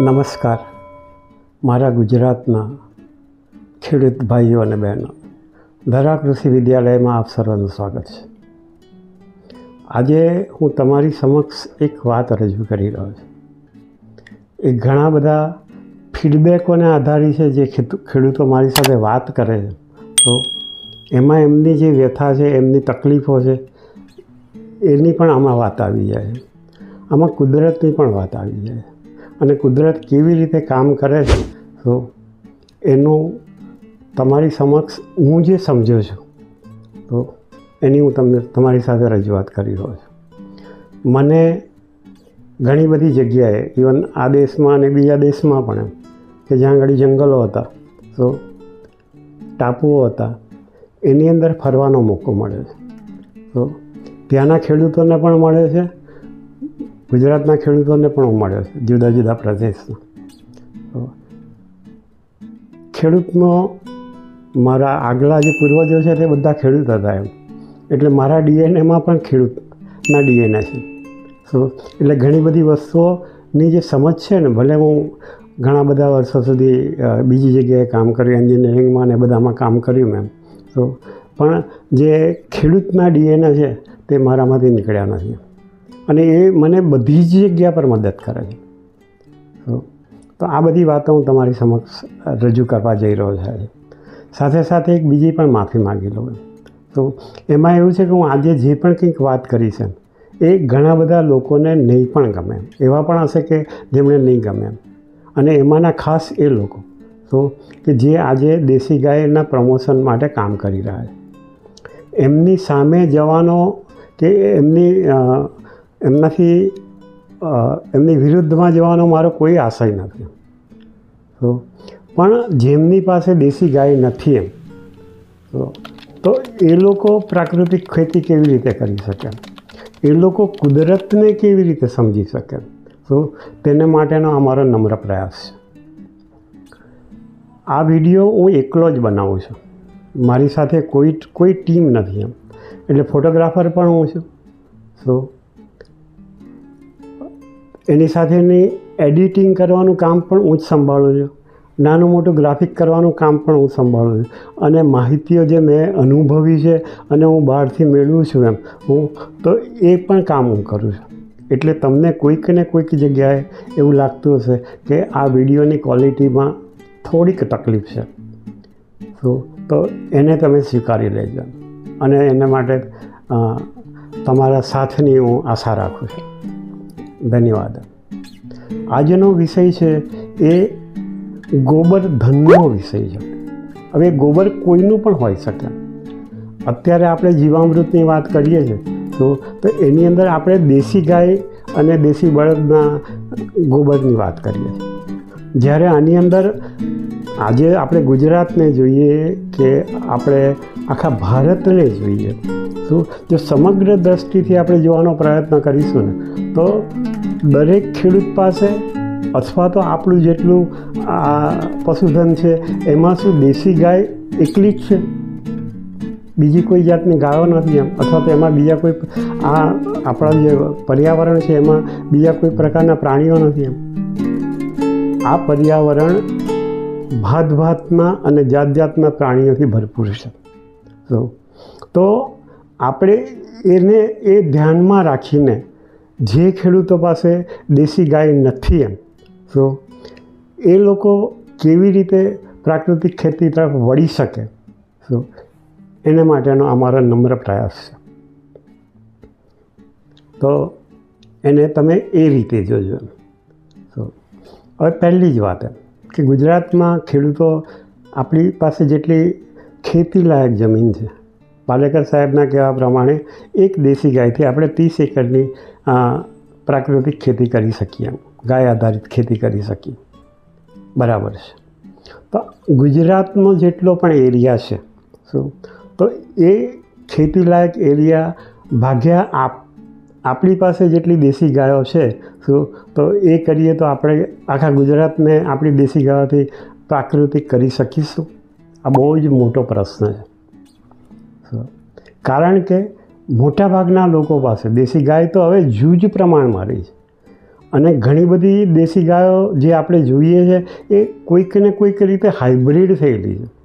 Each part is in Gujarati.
નમસ્કાર. મારા ગુજરાતના ખેડૂત ભાઈઓ અને બહેનો, ધરા કૃષિ વિદ્યાલયમાં આપ સર્વનું સ્વાગત છે. આજે હું તમારી સમક્ષ એક વાત રજૂ કરી રહ્યો છું. એ ઘણા બધા ફીડબેકોને આધારિત છે જે ખેડૂતો મારી સાથે વાત કરે છે. તો એમાં એમની જે વ્યથા છે, એમની તકલીફો છે, એની પણ આમાં વાત આવી જાય આમાં કુદરતની પણ વાત આવી જાય અને કુદરત કેવી રીતે કામ કરે છે, તો એનું તમારી સમક્ષ હું જે સમજ્યો છું, તો એની હું તમને તમારી સાથે રજૂઆત કરી રહ્યો છું. મને ઘણી બધી જગ્યાએ, ઇવન આ દેશમાં અને બીજા દેશમાં પણ એમ, કે જ્યાં આગળ જંગલો હતા, તો ટાપુઓ હતા, એની અંદર ફરવાનો મોકો મળે છે. તો ત્યાંના ખેડૂતોને પણ મળે છે ગુજરાતના ખેડૂતોને પણ મળે છે, જુદા જુદા પ્રદેશના. ખેડૂતનો મારા આગલા જે પૂર્વજો છે તે બધા ખેડૂત હતા એમ. એટલે મારા ડીએનએમાં પણ ખેડૂતના ડીએનએ છે. સો એટલે ઘણી બધી વસ્તુઓની જે સમજ છે ને, ભલે હું ઘણા બધા વર્ષો સુધી બીજી જગ્યાએ કામ કર્યું, એન્જિનિયરિંગમાં ને બધામાં કામ કર્યું મેં તો પણ જે ખેડૂતના ડીએનએ છે તે મારામાંથી નીકળ્યા નથી. અને એ મને બધી જ જગ્યા પર મદદ કરે છે. તો આ બધી વાતો હું તમારી સમક્ષ રજૂ કરવા જઈ રહ્યો છું સાથે સાથે એક બીજી પણ માફી માગી લઉં. તો એમાં એવું છે કે હું આજે જે પણ કંઈક વાત કરી છે, એ ઘણા બધા લોકોને નહીં પણ ગમે. એવા પણ હશે કે જેમણે નહીં ગમે અને એમાંના ખાસ એ લોકો, તો કે જે આજે દેશી ગાયના પ્રમોશન માટે કામ કરી રહ્યા છે. એમની સામે જવાનો કે એમની એમનાથી એમની વિરુદ્ધમાં જવાનો મારો કોઈ આશય નથી. તો, પણ જેમની પાસે દેશી ગાય નથી એમ, તો એ લોકો પ્રાકૃતિક ખેતી કેવી રીતે કરી શકે? એ લોકો કુદરતને કેવી રીતે સમજી શકે? તો તેને માટેનો અમારો નમ્ર પ્રયાસ છે. આ વીડિયો હું એકલો જ બનાવું છું. મારી સાથે કોઈ કોઈ ટીમ નથી એમ. એટલે ફોટોગ્રાફર પણ હું છું. તો એની સાથેની એડિટિંગ કરવાનું કામ પણ હું જ સંભાળું છું. નાનું મોટું ગ્રાફિક કરવાનું કામ પણ હું સંભાળું છું. અને માહિતીઓ જે મેં અનુભવી છે અને હું બહારથી મેળવું છું એમ, હું તો એ પણ કામ હું કરું છું. એટલે તમને કોઈક ને કોઈક જગ્યાએ એવું લાગતું હશે કે આ વિડીયોની ક્વોલિટીમાં થોડીક તકલીફ છે. તો તો એને તમે સ્વીકારી લેજો. અને એના માટે તમારા સાથની હું આશા રાખું છું. ધન્યવાદ. આજનો વિષય છે એ ગોબર ધનનો વિષય છે. હવે ગોબર કોઈનું પણ હોઈ શકે. અત્યારે આપણે જીવામૃતની વાત કરીએ છીએ, તો તો એની અંદર આપણે દેશી ગાય અને દેશી બળદના ગોબરની વાત કરીએ છીએ. જ્યારે આની અંદર આજે આપણે ગુજરાતને જોઈએ કે આપણે આખા ભારતને જોઈએ તો જો સમગ્ર દ્રષ્ટિથી આપણે જોવાનો પ્રયત્ન કરીશું ને, તો દરેક ખેડૂત પાસે અથવા તો આપણું જેટલું આ પશુધન છે, એમાં શું દેશી ગાય એકલી જ છે? બીજી કોઈ જાતની ગાયો નથી એમ. અથવા તો એમાં બીજા કોઈ આ આપણા જે પર્યાવરણ છે, એમાં બીજા કોઈ પ્રકારના પ્રાણીઓ નથી એમ. આ પર્યાવરણ ભાત ભાતના અને જાત જાતના પ્રાણીઓથી ભરપૂર છે. તો આપણે એને એ ધ્યાનમાં રાખીને જે ખેડૂતો પાસે દેશી ગાય નથી એમ, તો એ લોકો કેવી રીતે પ્રાકૃતિક ખેતી તરફ વળી શકે? તો એના માટેનો અમારો નમ્ર પ્રયાસ છે. તો એને તમે એ રીતે જોજો. તો હવે પહેલી જ વાત એમ, કે ગુજરાતમાં ખેડૂતો આપણી પાસે જેટલી ખેતીલાયક જમીન છે પાલેકર સાહેબના કહેવા પ્રમાણે એક દેશી ગાયથી આપણે ત્રીસ એકરની પ્રાકૃતિક ખેતી કરી શકીએ ગાય આધારિત ખેતી કરી શકીએ. બરાબર છે. તો ગુજરાતનો જેટલો પણ એરિયા છે, શું? તો એ ખેતીલાયક એરિયા ભાગ્યા આપ, આપણી પાસે જેટલી દેશી ગાયો છે, શું? તો એ કરીએ તો આપણે આખા ગુજરાતને આપણી દેશી ગાયોથી પ્રાકૃતિક કરી શકીશું? આ બહુ જ મોટો પ્રશ્ન છે? કારણ કે મોટાભાગના લોકો પાસે દેશી ગાય તો હવે જૂજ પ્રમાણમાં રહી છે. અને ઘણી બધી દેશી ગાયો જે આપણે જોઈએ છે, એ કોઈક ને કોઈક રીતે હાઇબ્રિડ થયેલી છે.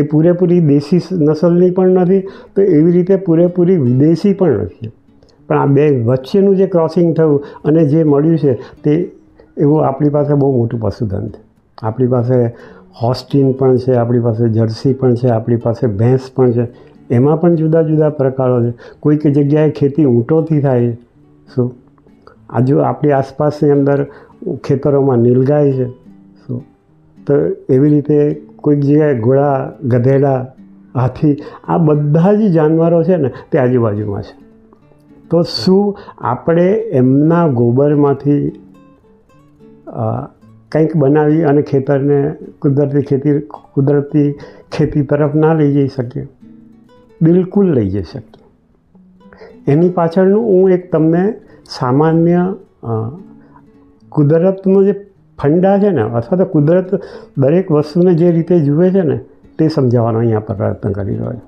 એ પૂરેપૂરી દેશી નસલની પણ નથી, તો એવી રીતે પૂરેપૂરી વિદેશી પણ નથી. પણ આ બે વચ્ચેનું જે ક્રોસિંગ થયું અને જે મળ્યું છે, તે એવું આપણી પાસે બહુ મોટું પશુધન છે. આપણી પાસે હોસ્ટિન પણ છે, આપણી પાસે જર્સી પણ છે, આપણી પાસે ભેંસ પણ છે. એમાં પણ જુદા જુદા પ્રકારો છે. કોઈક જગ્યાએ ખેતી ઊંટોથી થાય છે. શું? આજુ આપણી આસપાસની અંદર ખેતરોમાં નીલગાય છે. શું? તો એવી રીતે કોઈક જગ્યાએ ઘોડા, ગધેડા, હાથી, આ બધા જ જાનવરો છે ને તે આજુબાજુમાં છે. તો શું આપણે એમના ગોબરમાંથી કંઈક બનાવી અને ખેતરને કુદરતી ખેતી કુદરતી ખેતી તરફ ના લઈ જઈ શકીએ? બિલકુલ લઈ જઈ શકીએ એની પાછળનું હું એક તમને સામાન્ય કુદરતનો જે ફંડા છે ને, અથવા તો કુદરત દરેક વસ્તુને જે રીતે જુએ છે ને, તે સમજાવવાનો અહીંયા પ્રયત્ન કરી રહ્યો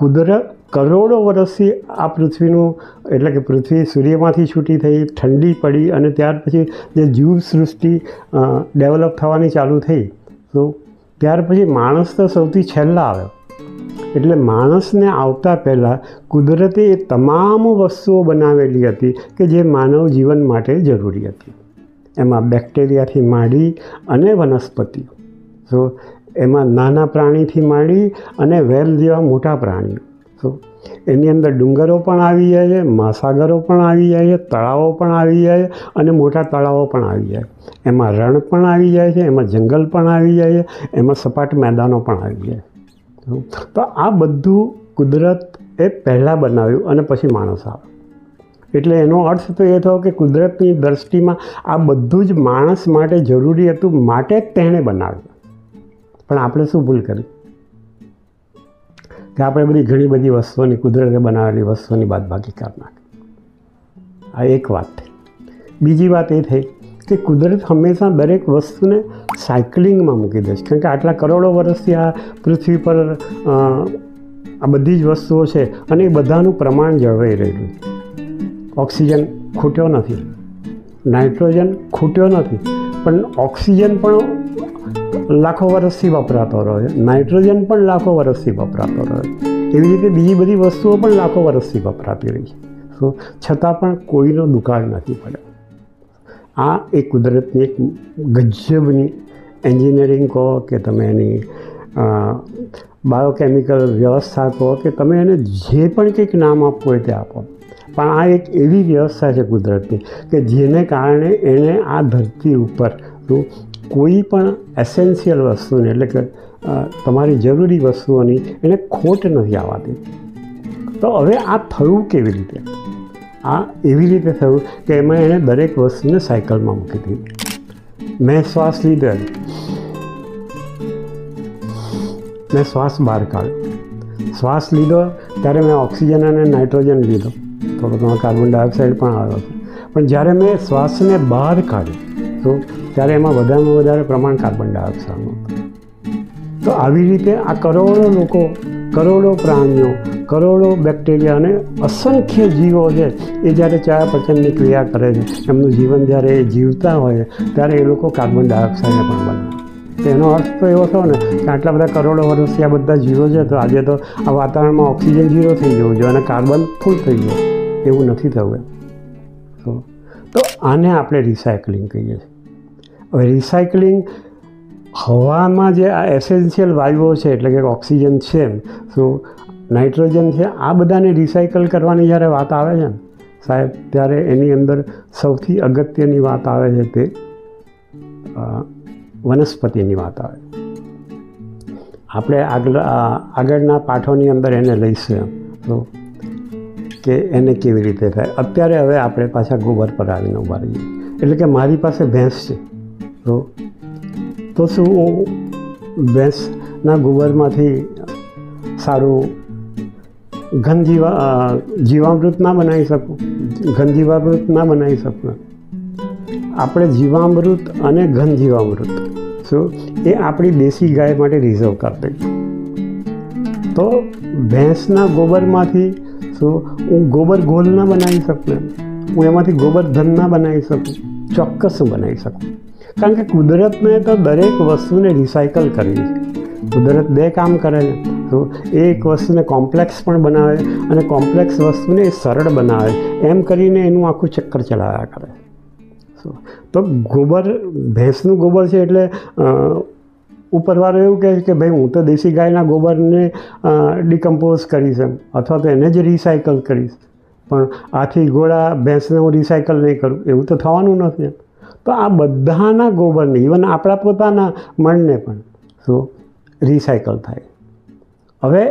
કુદરત કરોડો વર્ષથી આ પૃથ્વીનું, એટલે કે પૃથ્વી સૂર્યમાંથી છૂટી થઈ, ઠંડી પડી અને ત્યાર પછી જે જીવ સૃષ્ટિ ડેવલપ થવાની ચાલુ થઈ, તો ત્યાર પછી માણસ તો સૌથી છેલ્લા આવ્યો. એટલે માણસને આવતા પહેલાં કુદરતે એ તમામ વસ્તુઓ બનાવેલી હતી કે જે માનવ જીવન માટે જરૂરી હતી. એમાં બેક્ટેરિયાથી માંડી અને વનસ્પતિઓ સો એમાં નાના પ્રાણીથી માંડી અને વેલ જેવા મોટા પ્રાણીઓ. સો એની અંદર ડુંગરો પણ આવી જાય છે મહાસાગરો પણ આવી જાય છે તળાવો પણ આવી જાય છે અને મોટા તળાવો પણ આવી જાય. એમાં રણ પણ આવી જાય છે, એમાં જંગલ પણ આવી જાય છે, એમાં સપાટ મેદાનો પણ આવી જાય. તો આ બધું કુદરત એ પહેલાં બનાવ્યું અને પછી માણસ આવ્યો એટલે એનો અર્થ તો એ થયો કે કુદરતની દ્રષ્ટિમાં આ બધું જ માણસ માટે જરૂરી હતું, માટે જ તેણે બનાવ્યું. પણ આપણે શું ભૂલ કરી? કે આપણે બધી ઘણી બધી વસ્તુઓની, કુદરતે બનાવેલી વસ્તુઓની બાદબાકી કરી નાખી. આ એક વાત થઈ. બીજી વાત એ થઈ કે કુદરત હંમેશા દરેક વસ્તુને સાયકલિંગમાં મૂકી દે છે. કારણ કે આટલા કરોડો વર્ષથી આ પૃથ્વી પર આ બધી જ વસ્તુઓ છે અને એ બધાનું પ્રમાણ જળવાઈ રહેલું ઓક્સિજન ખૂટ્યો નથી. નાઇટ્રોજન ખૂટ્યો નથી. પણ ઓક્સિજન પણ લાખો વર્ષથી વપરાતો રહ્યો નાઇટ્રોજન પણ લાખો વર્ષથી વપરાતો રહ્યો એવી રીતે બીજી બધી વસ્તુઓ પણ લાખો વર્ષથી વપરાતી રહી છે. તો છતાં પણ કોઈનો દુકાળ નથી પડ્યો. આ એક કુદરતની એક ગજબની એન્જિનિયરિંગ કહો કે તમે એની બાયોકેમિકલ વ્યવસ્થા કહો કે તમે એને જે પણ કંઈક નામ આપવું હોય તે આપો. પણ આ એક એવી વ્યવસ્થા છે કુદરતની કે જેને કારણે એણે આ ધરતી ઉપર તો કોઈ પણ એસેન્શિયલ વસ્તુને એટલે કે તમારી જરૂરી વસ્તુઓની એને ખોટ નથી આવવાતી તો હવે આ થયું કેવી રીતે? આ એવી રીતે થયું કે એમાં એણે દરેક વસ્તુને સાયકલમાં મૂકી દીધી. મેં શ્વાસ લીધો મેં શ્વાસ બહાર કાઢ્યો. શ્વાસ લીધો, ત્યારે મેં ઓક્સિજન અને નાઇટ્રોજન લીધો. થોડો ઘણો કાર્બન ડાયોક્સાઇડ પણ આવ્યો છે પણ જ્યારે મેં શ્વાસને બહાર કાઢ્યો, તો ત્યારે એમાં વધારેમાં વધારે પ્રમાણ કાર્બન ડાયોક્સાઇડનું હતું. તો આવી રીતે આ કરોડો લોકો કરોડો પ્રાણીઓ, કરોડો બેક્ટેરિયા અને અસંખ્ય જીવો છે, એ જ્યારે ચયાપચયની ક્રિયા કરે છે, એમનું જીવન જ્યારે એ જીવતા હોય, ત્યારે એ લોકો કાર્બન ડાયોક્સાઇડને પણ બનાવે એનો અર્થ તો એવો થયો ને કે આટલા બધા કરોડો વર્ષથી આ બધા જીવો છે, તો આજે તો આ વાતાવરણમાં ઓક્સિજન ઝીરો થઈ જવું જોઈએ અને કાર્બન ફૂલ થઈ ગયું એવું નથી તો તો આને આપણે રિસાયકલિંગ કહીએ છીએ. હવે રિસાયકલિંગ હવામાં જે આ એસેન્શિયલ વાયુઓ છે, એટલે કે ઓક્સિજન છે તો નાઇટ્રોજન છે, આ બધાને રિસાયકલ કરવાની જ્યારે વાત આવે છે ને, સાહેબ, ત્યારે એની અંદર સૌથી અગત્યની વાત આવે છે તે વનસ્પતિની વાત આવે. આપણે આગળ આગળના પાઠોની અંદર એને લઈશું તો કે એને કેવી રીતે થાય? અત્યારે હવે આપણે પાછા ગોબર પર આવીને ઊભા રહીએ. એટલે કે મારી પાસે ભેંસ છે. તો તો શું ભેંસના ગોબરમાંથી સારું ઘન જીવા જીવામૃત ના બનાવી શકું? ઘન જીવામૃત ના બનાવી શકું? આપણે જીવામૃત અને ઘન જીવામૃત શું? એ આપણી દેશી ગાય માટે રિઝર્વ કરતી તો ભેંસના ગોબરમાંથી શું? હું ગોબર ગોલ ના બનાવી શકું હું એમાંથી ગોબર ધન ના બનાવી શકું? ચોક્કસ હું બનાવી શકું. કારણ કે કુદરતને તો દરેક વસ્તુને રિસાયકલ કરવી. કુદરત બે કામ કરે છે. એક વસ્તુને કોમ્પ્લેક્સ પણ બનાવે અને કોમ્પ્લેક્સ વસ્તુને એ સરળ બનાવે. એમ કરીને એનું આખું ચક્કર ચલાવ્યા કરે. તો ગોબર, ભેંસનું ગોબર છે એટલે ઉપરવાળો એવું કહે છે કે ભાઈ હું તો દેશી ગાયના ગોબરને ડિકમ્પોઝ કરીશ એમ. અથવા તો એને જ રિસાયકલ કરીશ. પણ આથી ઘોડા ભેંસને હું રિસાયકલ નહીં કરું. એવું તો થવાનું નથી એમ. તો આ બધાના ગોબરને ઇવન આપણા પોતાના મણને પણ. શું રિસાયકલ થાય. હવે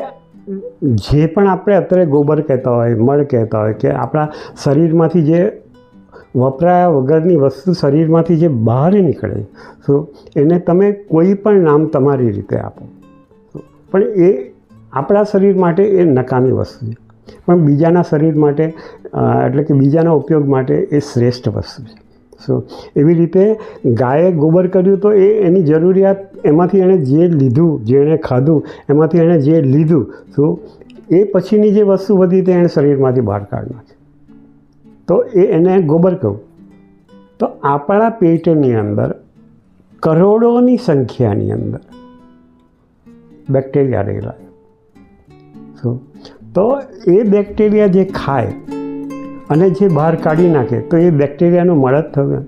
જે પણ આપણે અત્યારે ગોબર કહેતા હોય મળ કહેતા હોય, કે આપણા શરીરમાંથી જે વપરાયા વગરની વસ્તુ શરીરમાંથી જે બહાર નીકળે શું એને તમે કોઈ પણ નામ તમારી રીતે આપો. પણ એ આપણા શરીર માટે એ નકામી વસ્તુ છે. પણ બીજાના શરીર માટે એટલે કે બીજાના ઉપયોગ માટે એ શ્રેષ્ઠ વસ્તુ છે. સો એવી રીતે ગાયે ગોબર કર્યું તો એ એની જરૂરિયાત એમાંથી એણે જે લીધું જેણે ખાધું, એમાંથી એણે જે લીધું સો એ પછીની જે વસ્તુ વધી તે એણે શરીરમાંથી બહાર કાઢી નાખી. તો એ એને ગોબર કહું તો આપણા પેટની અંદર કરોડોની સંખ્યાની અંદર બેક્ટેરિયા રહેલા છે. શું તો એ બેક્ટેરિયા જે ખાય અને જે બહાર કાઢી નાખે, તો એ બેક્ટેરિયાનું મળત થયું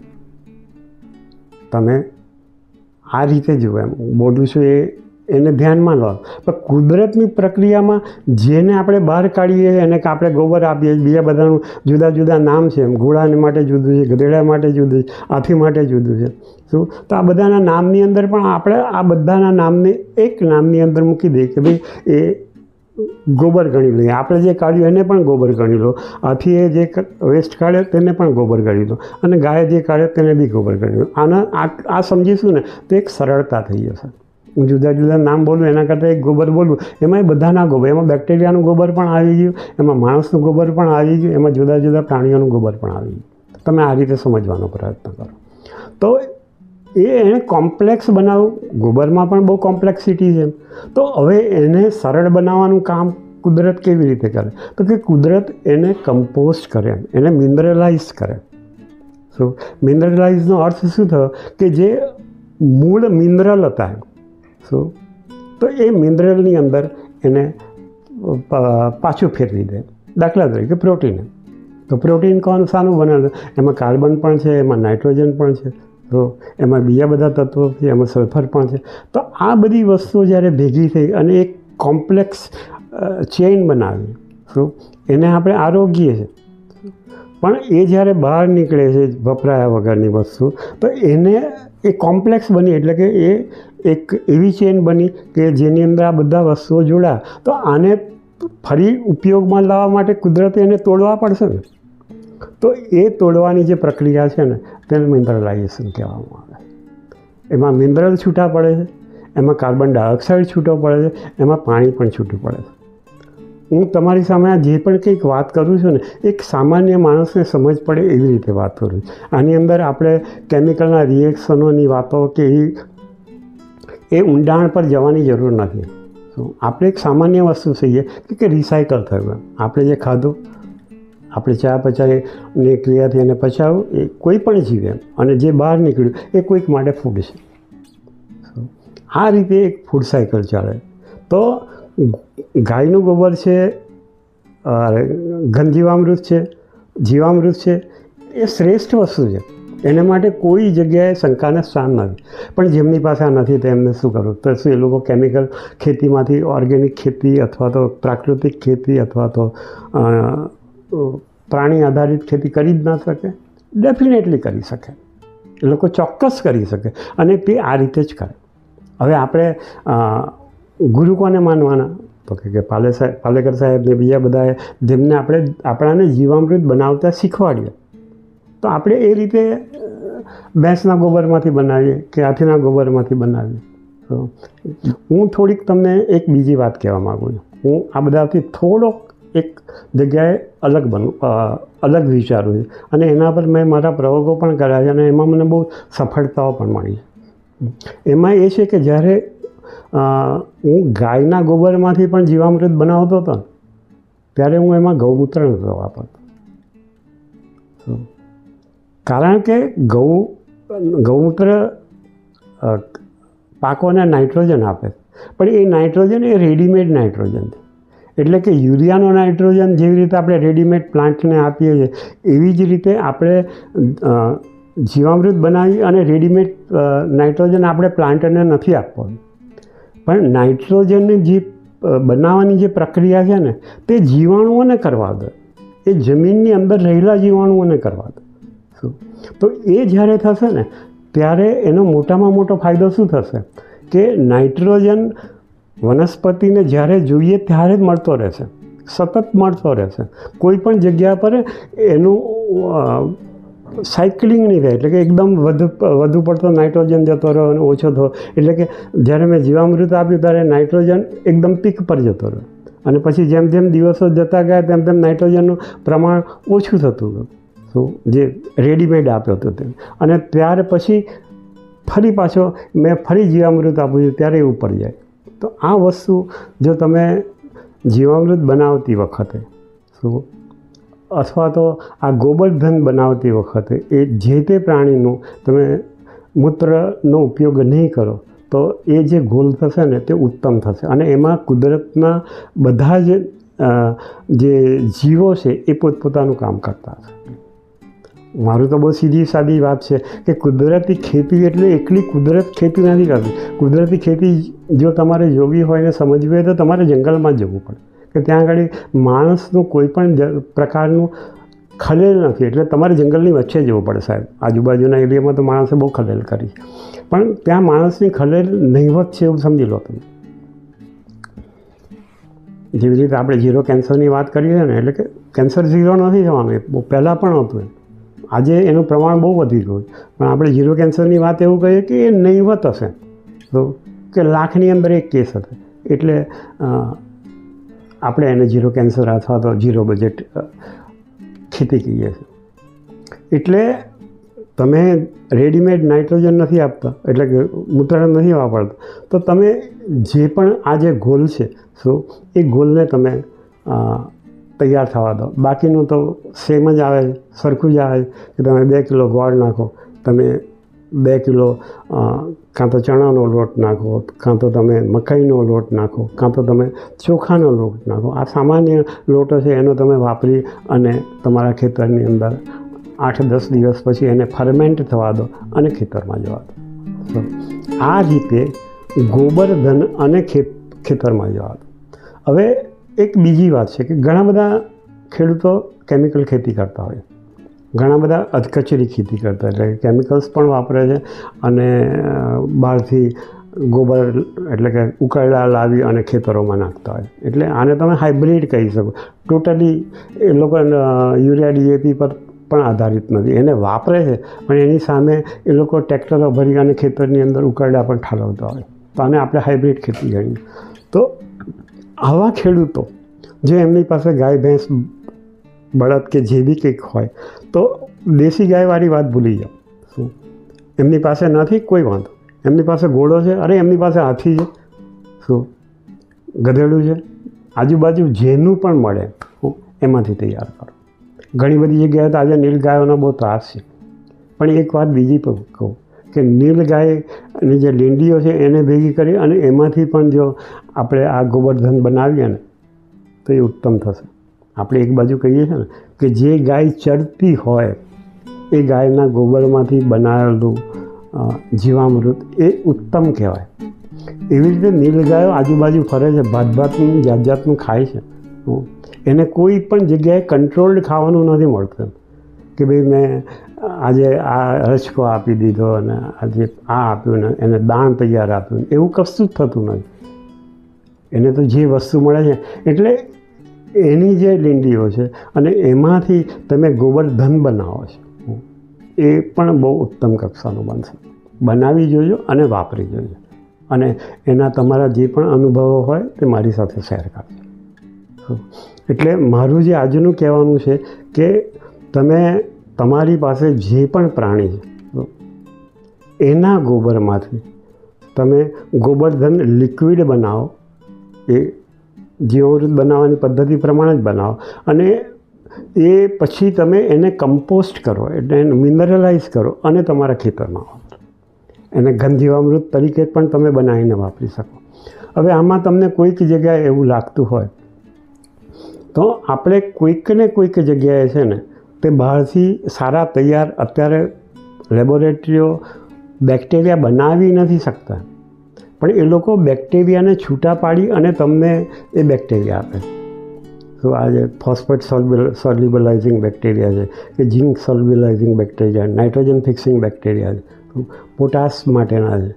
તમે આ રીતે જુઓ એમ. બોલું છું એ, એને ધ્યાનમાં લો. પણ કુદરતની પ્રક્રિયામાં જેને આપણે બહાર કાઢીએ, એને આપણે ગોબર આપીએ, બીજા બધાનું જુદા જુદા નામ છે એમ. ઘોડાને માટે જુદું છે, ગધેડા માટે જુદું છે, હાથી માટે જુદું છે. શું? તો આ બધાના નામની અંદર પણ આપણે આ બધાના નામને એક નામની અંદર મૂકી દઈએ કે ભાઈ એ ગોબર ગણી લઈએ આપણે જે કાઢ્યું એને પણ ગોબર ગણી લો. આથી એ જે વેસ્ટ કાઢે તેને પણ ગોબર ગણી લો. અને ગાય જે કાઢે તેને બી ગોબર ગણી લો. આના, આ સમજીશું ને તો એક સરળતા થઈ જશે. હું જુદા જુદા નામ બોલું, એના કરતાં એક ગોબર બોલું. એમાં બધાના ગોબર, એમાં બેક્ટેરિયાનું ગોબર પણ આવી ગયું, એમાં માણસનું ગોબર પણ આવી ગયું, એમાં જુદા જુદા પ્રાણીઓનું ગોબર પણ આવી ગયું. તમે આ રીતે સમજવાનો પ્રયત્ન કરો. તો એ એણે કોમ્પ્લેક્સ બનાવવું ગોબરમાં પણ બહુ કોમ્પ્લેક્સિટી છે તો હવે એને સરળ બનાવવાનું કામ કુદરત કેવી રીતે કરે? તો કે કુદરત એને કમ્પોઝ કરે એને મિનરલાઇઝ કરે સો મિનરલાઇઝનો અર્થ શું થયો? કે જે મૂળ મિનરલ હતા સો તો એ મિનરલની અંદર એને પાછું ફેરવી દે. દાખલા તરીકે પ્રોટીન તો પ્રોટીન કોણ, શાનું બને એમાં કાર્બન પણ છે, એમાં નાઇટ્રોજન પણ છે. તો એમાં બીજા બધા તત્વો છે, એમાં સલ્ફર પણ છે. તો આ બધી વસ્તુઓ જ્યારે ભેગી થઈ અને એક કોમ્પ્લેક્સ ચેઇન બનાવી, તો એને આપણે આરોગ્ય છે પણ એ જ્યારે બહાર નીકળે છે, વપરાયા વગરની વસ્તુ, તો એને એ કોમ્પ્લેક્સ બની, એટલે કે એ એક એવી ચેન બની કે જેની અંદર આ બધા વસ્તુઓ જોડા તો આને ફરી ઉપયોગમાં લાવવા માટે કુદરતે એને તોડવા પડશે ને. તો એ તોડવાની જે પ્રક્રિયા છે ને તેને મિનરલાઇઝેશન કહેવામાં આવે એમાં મિનરલ છૂટા પડે છે, એમાં કાર્બન ડાયોક્સાઇડ છૂટો પડે છે, એમાં પાણી પણ છૂટું પડે છે. હું તમારી સામે આ જે પણ કંઈક વાત કરું છું ને, એક સામાન્ય માણસને સમજ પડે એવી રીતે વાત કરું છું. આની અંદર આપણે કેમિકલના રિએક્શનોની વાતો કે એ ઊંડાણ પર જવાની જરૂર નથી. આપણે એક સામાન્ય વસ્તુ થઈએ કે રિસાયકલ થયું એમ. આપણે જે ખાધું આપણે ચા પચાવીને ક્રિયાથી એને પચાવું, એ કોઈ પણ જીવે. અને જે બહાર નીકળ્યું, એ કોઈક માટે ફૂડ છે. આ રીતે એક ફૂડ સાયકલ ચાલે. તો ગાયનું ગોબર છે ઘનજીવામૃત ઘન જીવામૃત છે જીવામૃત છે, એ શ્રેષ્ઠ વસ્તુ છે. એને માટે કોઈ જગ્યાએ શંકાને સ્થાન નથી. પણ જેમની પાસે આ નથી, તો એમને શું કરવું? તો શું એ લોકો કેમિકલ ખેતીમાંથી ઓર્ગેનિક ખેતી અથવા તો પ્રાકૃતિક ખેતી અથવા તો પ્રાણી આધારિત ખેતી કરી જ ના શકે. ડેફિનેટલી કરી શકે. એ લોકો ચોક્કસ કરી શકે અને તે આ રીતે જ કરે. હવે આપણે ગુરુ કોને માનવાના? તો કે પાલે સાહેબ પાલેકર સાહેબ ને બીજા બધાએ જેમને આપણે આપણાને જીવામૃત બનાવતા શીખવાડીએ. તો આપણે એ રીતે ભેંસના ગોબરમાંથી બનાવીએ કે હાથીના ગોબરમાંથી બનાવીએ. તો હું થોડીક તમને એક બીજી વાત કહેવા માગું છું. હું આ બધાથી થોડોક એક જગ્યાએ અલગ બનવું અલગ વિચારું છે. અને એના પર મેં મારા પ્રયોગો પણ કર્યા છે અને એમાં મને બહુ સફળતાઓ પણ મળી એમાં એ છે કે જ્યારે હું ગાયના ગોબરમાંથી પણ જીવામૃત બનાવતો હતો, ત્યારે હું એમાં ગૌમૂત્ર નહોતો વાપરતો કારણ કે ગૌ, ગૌમૂત્ર પાકોને નાઇટ્રોજન આપે પણ એ નાઇટ્રોજન એ રેડીમેડ નાઇટ્રોજન છે. એટલે કે યુરિયાનો નાઇટ્રોજન જેવી રીતે આપણે રેડીમેડ પ્લાન્ટને આપીએ છીએ, એવી જ રીતે આપણે જીવામૃત બનાવી અને રેડીમેડ નાઇટ્રોજન આપણે પ્લાન્ટને નથી આપવાનું. પણ નાઇટ્રોજનની જે બનાવવાની જે પ્રક્રિયા છે ને, તે જીવાણુઓને કરવા દે. એ જમીનની અંદર રહેલા જીવાણુઓને કરવા દે. શું? તો એ જ્યારે થશે ને, ત્યારે એનો મોટામાં મોટો ફાયદો શું થશે? કે નાઇટ્રોજન વનસ્પતિને જ્યારે જોઈએ ત્યારે જ મળતો રહેશે. સતત મળતો રહેશે. કોઈ પણ જગ્યા પર એનું સાયકલિંગ નહીં થાય. એટલે કે એકદમ વધુ વધુ પડતો નાઇટ્રોજન જતો રહ્યો અને ઓછો થયો. એટલે કે જ્યારે મેં જીવામૃત આપ્યું ત્યારે નાઇટ્રોજન એકદમ પીક પર જતો રહ્યો. અને પછી જેમ જેમ દિવસો જતા ગયા તેમ તેમ નાઇટ્રોજનનું પ્રમાણ ઓછું થતું ગયું. શું જે રેડીમેડ આપ્યો હતો તે. અને ત્યાર પછી ફરી પાછો મેં ફરી જીવામૃત આપ્યું ત્યારે એ ઉપર જાય. તો આ વસ્તુ જો તમે જીવામૃત બનાવતી વખતે, શું? અથવા તો આ ગોબરધન બનાવતી વખતે એ જે તે પ્રાણીનું તમે મૂત્રનો ઉપયોગ નહીં કરો, તો એ જે ગોલ થશે ને તે ઉત્તમ થશે. અને એમાં કુદરતના બધા જ જે જીવો છે એ પોતપોતાનું કામ કરતા હશે. મારું તો બહુ સીધી સાદી વાત છે કે કુદરતી ખેતી એટલે એકલી કુદરત ખેતી નથી કરતી. કુદરતી ખેતી જો તમારે જોવી હોય ને સમજવી હોય તો તમારે જંગલમાં જવું પડે. કે ત્યાં આગળ માણસનું કોઈ પણ પ્રકારનું ખલેલ નથી. એટલે તમારે જંગલની વચ્ચે જવું પડે સાહેબ. આજુબાજુના એરિયામાં તો માણસે બહુ ખલેલ કરી પણ ત્યાં માણસની ખલેલ નહીવત છે એવું સમજી લો તમે. જેવી રીતે આપણે ઝીરો કેન્સરની વાત કરીએ ને, એટલે કે કેન્સર ઝીરો નથી થવાનું. પહેલાં પણ હતું. આજે એનું પ્રમાણ બહુ વધી ગયું પણ આપણે ઝીરો કેન્સરની વાત એવું કહીએ કે એ નહીવત હશે. તો કે લાખની અંદર એક કેસ હશે. એટલે આપણે એને ઝીરો કેન્સર અથવા તો ઝીરો બજેટ ખેતી કહીએ છીએ. એટલે તમે રેડીમેડ નાઇટ્રોજન નથી આપતા, એટલે કે મૂત્ર નથી વાપરતા. તો તમે જે પણ આ જે ગોલ છે શું એ ગોલને તમે તૈયાર થવા દો. બાકીનું તો સેમ જ આવે, સરખું જ આવે કે તમે બે કિલો ગોળ નાખો, તમે બે કિલો કાં તો ચણાનો લોટ નાખો, કાં તો તમે મકાઈનો લોટ નાખો, કાં તો તમે ચોખાનો લોટ નાખો. આ સામાન્ય લોટો છે, એનો તમે વાપરી અને તમારા ખેતરની અંદર આઠ દસ દિવસ પછી એને ફર્મેન્ટ થવા દો અને ખેતરમાં જવા દો. આ રીતે ગોબરધન અને ખેત ખેતરમાં જવા દો. હવે એક બીજી વાત છે કે ઘણા બધા ખેડૂતો કેમિકલ ખેતી કરતા હોય. ઘણા બધા અધકચરી ખેતી કરતા એટલે કેમિકલ્સ પણ વાપરે છે અને બહારથી ગોબર એટલે કે ઉકરડા લાવી અને ખેતરોમાં નાખતા હોય. એટલે આને તમે હાઇબ્રિડ કહી શકો. ટોટલી એ લોકો યુરિયા ડીએપી પર પણ આધારિત નથી. એને વાપરે છે પણ એની સામે એ લોકો ટ્રેક્ટરો ભરી અને ખેતરની અંદર ઉકરડા પણ ઠાલવતા હોય. તો આને આપણે હાઇબ્રિડ ખેતી ગણીએ. તો આવા ખેડૂતો જે એમની પાસે ગાય, ભેંસ, બળદ કે જે બી કંઈક હોય, તો દેશી ગાયવાળી વાત ભૂલી જાઓ. શું? એમની પાસે નથી? કોઈ વાંધો. એમની પાસે ઘોડો છે? અરે, એમની પાસે હાથી છે. શું? ગધેડું છે? આજુબાજુ જેનું પણ મળે. હું એમાંથી તૈયાર કરો. ઘણી બધી જગ્યાએ તો આજે નીલ ગાયોનો બહુ ત્રાસ છે. પણ એક વાત બીજી પણ કહું કે નીલ ગાયની જે લીંડીઓ છે એને ભેગી કરી અને એમાંથી પણ જો આપણે આ ગોબરધન બનાવીએ ને, તો એ ઉત્તમ થશે. આપણે એક બાજુ કહીએ છીએ ને કે જે ગાય ચરતી હોય, એ ગાયના ગોબરમાંથી બનાવેલું જીવામૃત એ ઉત્તમ કહેવાય. એવી રીતે નીલગાયો આજુબાજુ ફરે છે ભાત ભાતનું જાત જાતનું ખાય છે. એને કોઈ પણ જગ્યાએ કંટ્રોલ્ડ ખાવાનું નથી મળતું. કે ભાઈ મેં આજે આ રચકો આપી દીધો અને આજે આ આપ્યું ને, એને દાણ તૈયાર આપ્યું એવું કશું જ થતું નથી. એને તો જે વસ્તુ મળે છે, એટલે એની જે લીંડીઓ છે અને એમાંથી તમે ગોબરધન બનાવો છો. એ પણ બહુ ઉત્તમ કક્ષાનું બનશે. બનાવી જોજો અને વાપરી જોજો. અને એના તમારા જે પણ અનુભવો હોય તે મારી સાથે શેર કરજો. એટલે મારું જે આજનું કહેવાનું છે કે તમે તમારી પાસે જે પણ પ્રાણી છે એના ગોબરમાંથી તમે ગોબરધન લિક્વિડ બનાવો એ જીવામૃત બનાવવાની પદ્ધતિ પ્રમાણે જ બનાવો. અને એ પછી તમે એને કમ્પોસ્ટ કરો, એટલે એને મિનરલાઇઝ કરો અને તમારા ખેતરમાં વાપરો. એને ઘનજીવામૃત તરીકે પણ તમે બનાવીને વાપરી શકો. હવે આમાં તમને કોઈક જગ્યાએ એવું લાગતું હોય, તો આપણે કોઈક ને કોઈક જગ્યાએ છે ને, તે બહારથી સારા તૈયાર અત્યારે લેબોરેટરીઓ બેક્ટેરિયા બનાવી નથી શકતા. પણ એ લોકો બેક્ટેરિયાને છૂટા પાડી અને તમને એ બેક્ટેરિયા આપે. તો આ જે ફોસ્ફેટ સોલ્યુબલ, સોલ્યુબલાઇઝિંગ બેક્ટેરિયા છે, કે zinc solubilising bacteria, nitrogen fixing bacteria છે પોટાશ માટેના છે,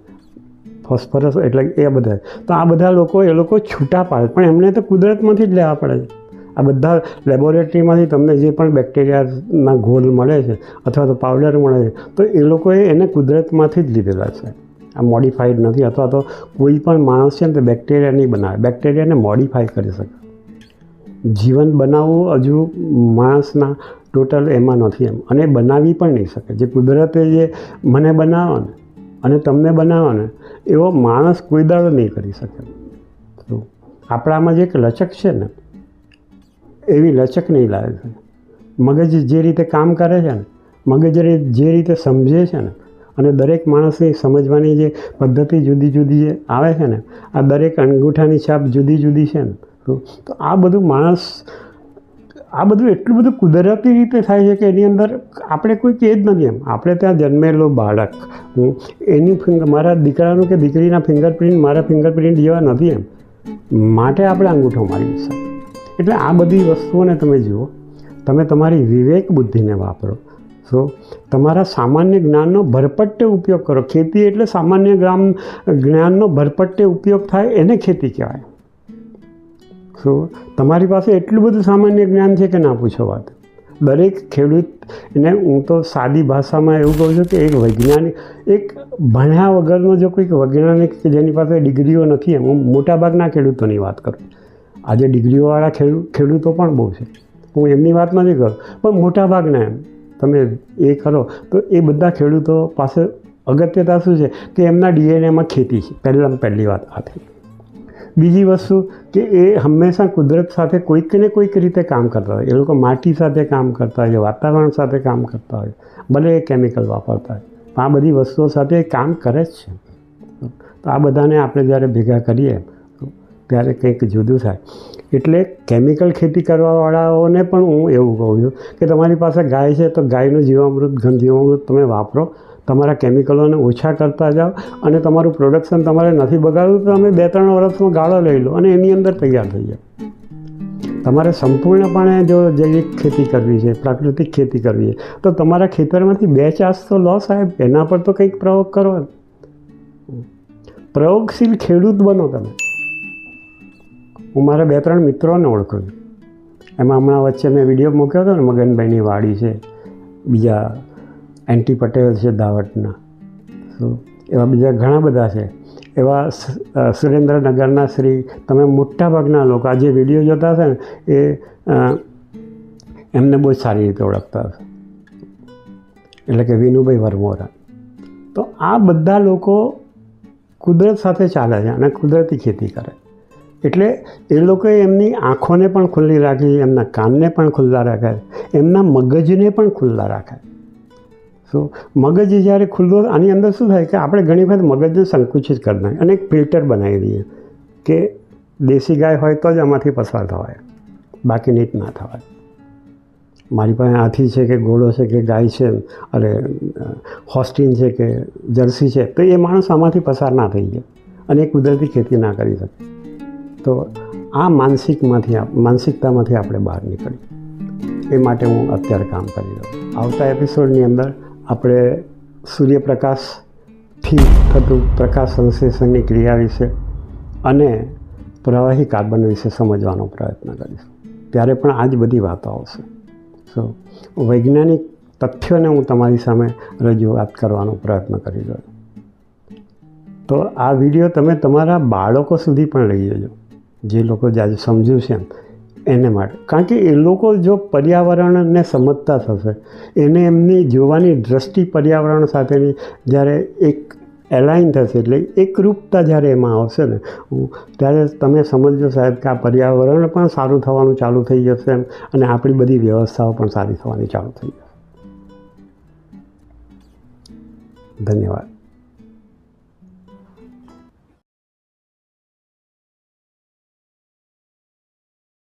ફોસ્ફરસ એટલે એ બધા. તો આ બધા લોકો, એ લોકો છૂટા પાડે, પણ એમને તો કુદરતમાંથી જ લેવા પડે છે. આ બધા લેબોરેટરીમાંથી તમને જે પણ બેક્ટેરિયાના ઘોલ મળે છે, અથવા તો પાવડર મળે છે, તો એ લોકોએ એને કુદરતમાંથી જ લીધેલા છે. આ મોડિફાઈડ નથી અથવા તો કોઈ પણ માણસ છે ને તે બેક્ટેરિયા નહીં બનાવે. બેક્ટેરિયાને મોડિફાઈ કરી શકે. જીવન બનાવવું હજુ માણસના ટોટલ એમાં નથી એમ. અને બનાવી પણ નહીં શકે. જે કુદરતે જે મને બનાવો ને અને તમને બનાવો ને એવો માણસ કોઈ દાડો નહીં કરી શકે. તો આપણામાં જે એક લચક છે ને, એવી લચક નહીં લાવે છે. મગજ જે રીતે કામ કરે છે ને, મગજ જે રીતે સમજે છે ને અને દરેક માણસની સમજવાની જે પદ્ધતિ જુદી જુદી જે આવે છે ને, આ દરેક અંગૂઠાની છાપ જુદી જુદી છે ને. તો આ બધું માણસ, આ બધું એટલું બધું કુદરતી રીતે થાય છે કે એની અંદર આપણે કોઈ કહે જ નથી એમ. આપણે ત્યાં જન્મેલો બાળક. એની ફિંગર મારા દીકરાનું કે દીકરીના ફિંગરપ્રિન્ટ, મારા ફિંગરપ્રિન્ટ જેવા નથી એમ. માટે આપણે અંગૂઠો મારી શકીએ એટલે આ બધી વસ્તુઓને તમે જુઓ. તમે તમારી વિવેક બુદ્ધિને વાપરો. સો તમારા સામાન્ય જ્ઞાનનો ભરપટ્ટે ઉપયોગ કરો. ખેતી એટલે સામાન્ય ગ્રામ, જ્ઞાનનો ભરપટ્ટે ઉપયોગ થાય એને ખેતી કહેવાય. સો તમારી પાસે એટલું બધું સામાન્ય જ્ઞાન છે કે ના પૂછો વાત? દરેક ખેડૂત એને હું તો સાદી ભાષામાં એવું કહું છું કે એક વૈજ્ઞાનિક, એક ભણ્યા વગરનો જો કોઈક વૈજ્ઞાનિક કે જેની પાસે ડિગ્રીઓ નથી એમ હું મોટાભાગના ખેડૂતોની વાત કરું. આજે ડિગ્રીઓવાળા ખેડૂ, ખેડૂતો પણ બહુ છે. હું એમની વાત નથી કરું પણ મોટાભાગના એમ. તમે એ કરો તો એ બધા ખેડૂતો પાસે અગત્યતા શું છે? કે એમના ડીએનએમાં ખેતી છે. પહેલાં પહેલી વાત આ બીજી વસ્તુ કે એ હંમેશા કુદરત સાથે કોઈક ને કોઈક રીતે કામ કરતા હોય. એ લોકો માટી સાથે કામ કરતા હોય વાતાવરણ સાથે કામ કરતા હોય, ભલે એ કેમિકલ વાપરતા હોય. આ બધી વસ્તુઓ સાથે એ કામ કરે જ છે. તો આ બધાને આપણે જ્યારે ભેગા કરીએ, ત્યારે કંઈક જુદું થાય. એટલે કેમિકલ ખેતી કરવાવાળાઓને પણ હું એવું કહું છું કે તમારી પાસે ગાય છે તો ગાયનું જીવામૃત ઘન જીવામૃત તમે વાપરો, તમારા કેમિકલોને ઓછા કરતા જાઓ અને તમારું પ્રોડક્શન તમારે નથી બગાડવું તો તમે બે ત્રણ વર્ષમાં ગાળો લઈ લો અને એની અંદર તૈયાર થઈ જાઓ. તમારે સંપૂર્ણપણે જો જૈવિક ખેતી કરવી છે, પ્રાકૃતિક ખેતી કરવી છે, તો તમારા ખેતરમાંથી બે ચાસ તો લો સાહેબ, એના પર તો કંઈક પ્રયોગ કરો. પ્રયોગશીલ ખેડૂત બનો તમે. હું મારા બે ત્રણ મિત્રોને ઓળખું છું. એમાં હમણાં વચ્ચે મેં વીડિયો મૂક્યો હતો ને મગનભાઈની વાડી છે, બીજા એન્ટી પટેલ છે દાવટના તો એવા બીજા ઘણા બધા છે. એવા સુરેન્દ્રનગરના શ્રી, તમે મોટાભાગના લોકો આ જે વીડિયો જોતા હશે ને, એ એમને બહુ સારી રીતે ઓળખતા હશે. એટલે કે વિનુભાઈ વરમોરા. તો આ બધા લોકો કુદરત સાથે ચાલે છે અને કુદરતી ખેતી કરે. એટલે એ લોકોએ એમની આંખોને પણ ખુલ્લી રાખી, એમના કાનને પણ ખુલ્લા રાખ્યા, એમના મગજને પણ ખુલ્લા રાખ્યા. સો મગજ જ્યારે ખુલ્લો, આની અંદર શું થાય કે આપણે ઘણી વખત મગજને સંકુચિત કરી નાખીએ અને એક ફિલ્ટર બનાવી દઈએ કે દેશી ગાય હોય તો જ આમાંથી પસાર થવાય, બાકી નીટ ના થવાય. મારી પાસે હાથી છે કે ઘોડો છે કે ગાય છે, અરે હોસ્ટિન છે કે જર્સી છે, તો એ માણસ આમાંથી પસાર ના થઈ જાય અને એ કુદરતી ખેતી ના કરી શકે. તો આ માનસિકમાંથી માનસિકતામાંથી આપણે બહાર નીકળીએ. એ માટે હું અત્યારે કામ કરી રહ્યો. આવતા એપિસોડની અંદર આપણે સૂર્યપ્રકાશથી થતું પ્રકાશ સંશ્લેષણની ક્રિયા વિશે અને પ્રવાહી કાર્બન વિશે સમજવાનો પ્રયત્ન કરીશું. ત્યારે પણ આ જ બધી વાતો આવશે. સો વૈજ્ઞાનિક તથ્યોને હું તમારી સામે રજૂઆત કરવાનો પ્રયત્ન કરી રહ્યો તો આ વીડિયો તમે તમારા બાળકો સુધી પણ લઈ જજો. જે લોકો જાજુ સમજ્યું છે એમ, એને માટે. કારણ કે એ લોકો જો પર્યાવરણને સમજતા થશે, એને એમની જોવાની દ્રષ્ટિ પર્યાવરણ સાથેની જ્યારે એક એલાઇન થશે, એટલે એકરૂપતા જ્યારે એમાં આવશે ને ત્યારે તમે સમજજો સાહેબ કે આ પર્યાવરણ પણ સારું થવાનું ચાલુ થઈ જશે એમ, અને આપણી બધી વ્યવસ્થાઓ પણ સારી થવાની ચાલુ થઈ જશે. ધન્યવાદ.